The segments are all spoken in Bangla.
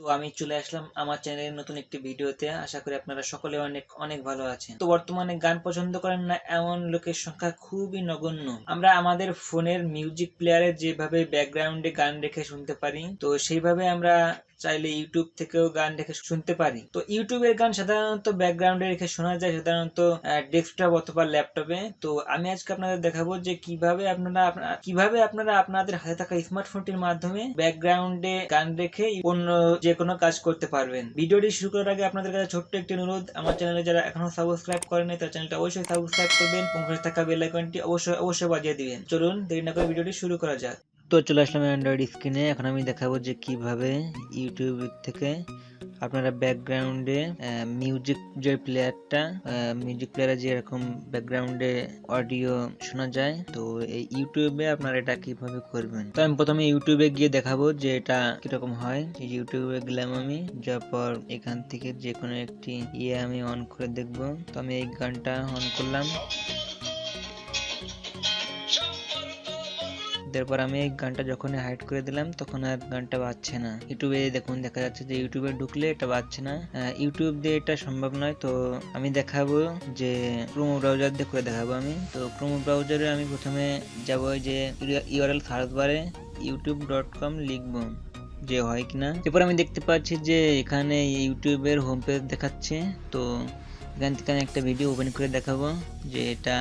তো আমি চলে আসলাম আমার চ্যানেলের নতুন একটি ভিডিওতে আশা করি আপনারা সকলে অনেক অনেক ভালো আছেন। তো বর্তমানে গান পছন্দ করেন না এমন লোকের সংখ্যা খুবই নগণ্য। আমরা আমাদের ফোনের মিউজিক প্লেয়ারে যেভাবে ব্যাকগ্রাউন্ডে গান রেখে শুনতে পারি, তো সেইভাবে আমরা চাইলে ইউটিউব থেকেও গান রেখে শুনতে পারি। তো ইউটিউবের গান সাধারণত ব্যাকগ্রাউন্ডে রেখে শোনা যায়, সাধারণত ডেস্কটপ অথবা ল্যাপটপে তো আমি আজকে আপনাদের দেখাবো যে কীভাবে আপনারা কীভাবে আপনারা আপনাদের হাতে থাকা স্মার্টফোনটির মাধ্যমে ব্যাকগ্রাউন্ডে গান রেখে অন্য যে কোনো কাজ করতে পারবেন। ভিডিওটি শুরু করার আগে আপনাদের কাছে ছোট্ট একটি অনুরোধ। আমার চ্যানেলে যারা এখনও সাবস্ক্রাইব করেনি তার চ্যানেলটা অবশ্যই সাবস্ক্রাইব করবেন এবং পাশে থাকা বেল আইকনটি অবশ্যই অবশ্যই বাজিয়ে দিবেন। চলুন, দেরি না করে ভিডিওটি শুরু করা যাক। তো চলে আসলাম অ্যান্ড্রয়েড স্ক্রিনে এখন আমি দেখাবো যে কীভাবে ইউটিউব থেকে আপনারা ব্যাকগ্রাউন্ডে মিউজিক যে প্লেয়ারটা মিউজিক প্লেয়ারে যেরকম ব্যাকগ্রাউন্ডে অডিও শোনা যায়, তো এই ইউটিউবে আপনারা এটা কীভাবে করবেন? তো আমি প্রথমে ইউটিউবে গিয়ে দেখাবো যে এটা কীরকম হয়। ইউটিউবে গেলাম আমি, যাওয়ার পর এখান থেকে যে কোনো একটি ইয়ে আমি অন করে দেখব। তো আমি এই গানটা অন করলাম। তারপর আমি এই গানটা যখন হাইড করে দিলাম, তখন আর গানটা বাজছে না। ইউটিউবে দেখুন, দেখা যাচ্ছে যে ইউটিউবে ঢুকলে এটা বাজছে না। ইউটিউব দিয়ে এটা সম্ভব নয়, তো আমি দেখাবো যে ক্রোমো ব্রাউজার দিয়ে করে দেখাবো আমি। তো ক্রোমো ব্রাউজারে আমি প্রথমে যাব যে ইউআরএল সার্চ বারে ইউটিউব ডট কম লিখব যে হয় কিনা। এরপর আমি দেখতে পাচ্ছি যে এখানে ইউটিউবের হোম পেজ দেখাচ্ছে। তো এখান থেকে আমি একটা ভিডিও ওপেন করে দেখাবো যে এটা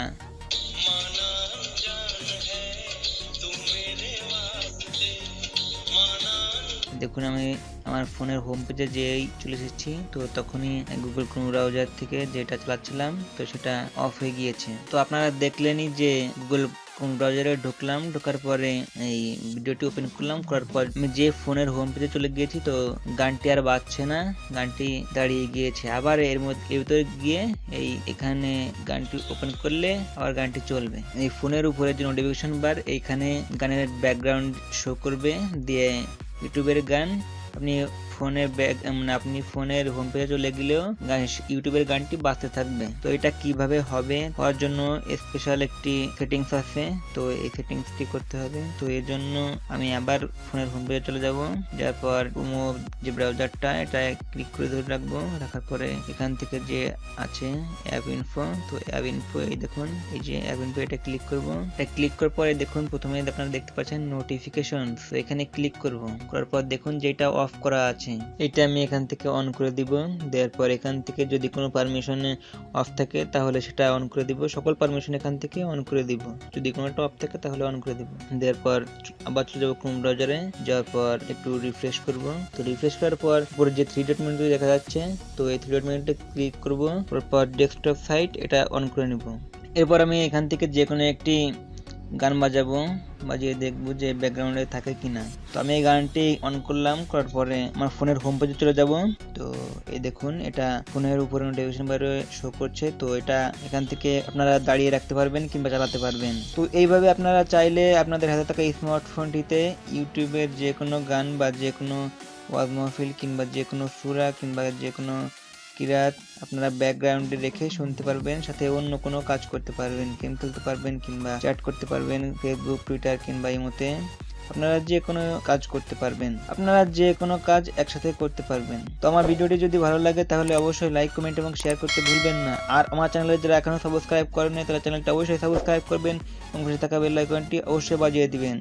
দেখুন, আমি আমার ফোনের হোম পেজে যেই চলে এসেছি, তো তখনই গুগল ক্রোম ব্রাউজার থেকে যেটা চালাচ্ছিলাম, তো সেটা অফ হয়ে গিয়েছে। তো আপনারা দেখলেনই যে গুগল ক্রোম ব্রাউজারে ঢুকলাম, ঢোকার পরে এই ভিডিওটি ওপেন করলাম, করার পর আমি যে ফোনের হোম পেজে চলে গিয়েছি, তো গানটি আর বাজছে না, গানটি দাঁড়িয়ে গিয়েছে। আবার এর মধ্যে, এর ভিতরে গিয়ে এই এখানে গানটি ওপেন করলে আবার গানটি চলবে। এই ফোনের উপরে যে নোটিফিকেশন বার এইখানে গানের ব্যাকগ্রাউন্ড শো করবে, দিয়ে ইউটিউবের গান আপনি ফোনের ব্যাক মানে আপনি ফোনের হোম পেজে চলে গেলেও ইউটিউবের গানটি বাজতে থাকবে। তো এটা কীভাবে হবে? হওয়ার জন্য স্পেশাল একটি সেটিংস আছে। তো এই সেটিংসটি করতে হবে। তো এর জন্য আমি আবার ফোনের হোম পেজে চলে যাব। যার পর যে ব্রাউজারটা এটা ক্লিক করে ধরে রাখব। রাখার পরে এখান থেকে যে আছে অ্যাপ ইনফো তো অ্যাপ ইনফো এই দেখুন, এই যে অ্যাপ ইনফো এটা ক্লিক করব। এটা ক্লিক করার পরে দেখুন, প্রথমে আপনারা দেখতে পাচ্ছেন নোটিফিকেশন এখানে ক্লিক করব। করার পর দেখুন যেটা অফ করা আছে। এটা আমি এখান থেকে অন করে দিব। দেওয়ার পর এখান থেকে যদি কোনো পারমিশন অফ থাকে, তাহলে সেটা অন করে দিব। সকল পারমিশন এখান থেকে অন করে দিব। যদি কোনোটা অফ থাকে, তাহলে অন করে দিব। দেওয়ার পর আবার চলে যাব ক্রোম ব্রাউজারে যাওয়ার পর একটু রিফ্রেশ করব। তো রিফ্রেশ করার পর উপরে যে থ্রি ডট মেনুটি দেখা যাচ্ছে, তো এই থ্রি ডট মেনুতে ক্লিক করব। তারপর ডেস্কটপ সাইট এটা অন করে নিব। এরপর আমি এখান থেকে যে কোনো একটি গান বাজাবো, বাজিয়ে দেখব যে ব্যাকগ্রাউন্ডে থাকে কিনা। তো আমি এই গানটি অন করলাম, করার পরে আমার ফোনের হোম পেজে চলে যাব। তো এই দেখুন, এটা ফোনের উপরে নোটিফিকেশন বারে শো করছে। তো এটা এখান থেকে আপনারা দাঁড়িয়ে রাখতে পারবেন কিংবা চালাতে পারবেন। তো এইভাবে আপনারা চাইলে আপনাদের হাতে থাকা স্মার্টফোনটিতে ইউটিউবের যে কোনো গান বা যে কোনো ওয়াজ মাহফিল কিংবা যে কোনো সুরা কিংবা যে কোনো কিরাত, আপনারা ব্যাকগ্রাউন্ডে রেখে শুনতে পারবেন, সাথে অন্য কোনো কাজ করতে পারবেন গেম খেলতে পারবেন, কিংবা চ্যাট করতে পারবেন ফেসবুক টুইটার কিংবা ইমোতে। আপনারা যে কোনো কাজ করতে পারবেন। আপনারা যে কোনো কাজ একসাথে করতে পারবেন। তো আমার ভিডিওটি যদি ভালো লাগে, তাহলে অবশ্যই লাইক কমেন্ট এবং শেয়ার করতে ভুলবেন না। আর আমার চ্যানেলে যারা এখনও সাবস্ক্রাইব করেনি তারা চ্যানেলটা অবশ্যই সাবস্ক্রাইব করবেন এবং পাশে থাকা বেল আইকনটি অবশ্যই বাজিয়ে দিবেন।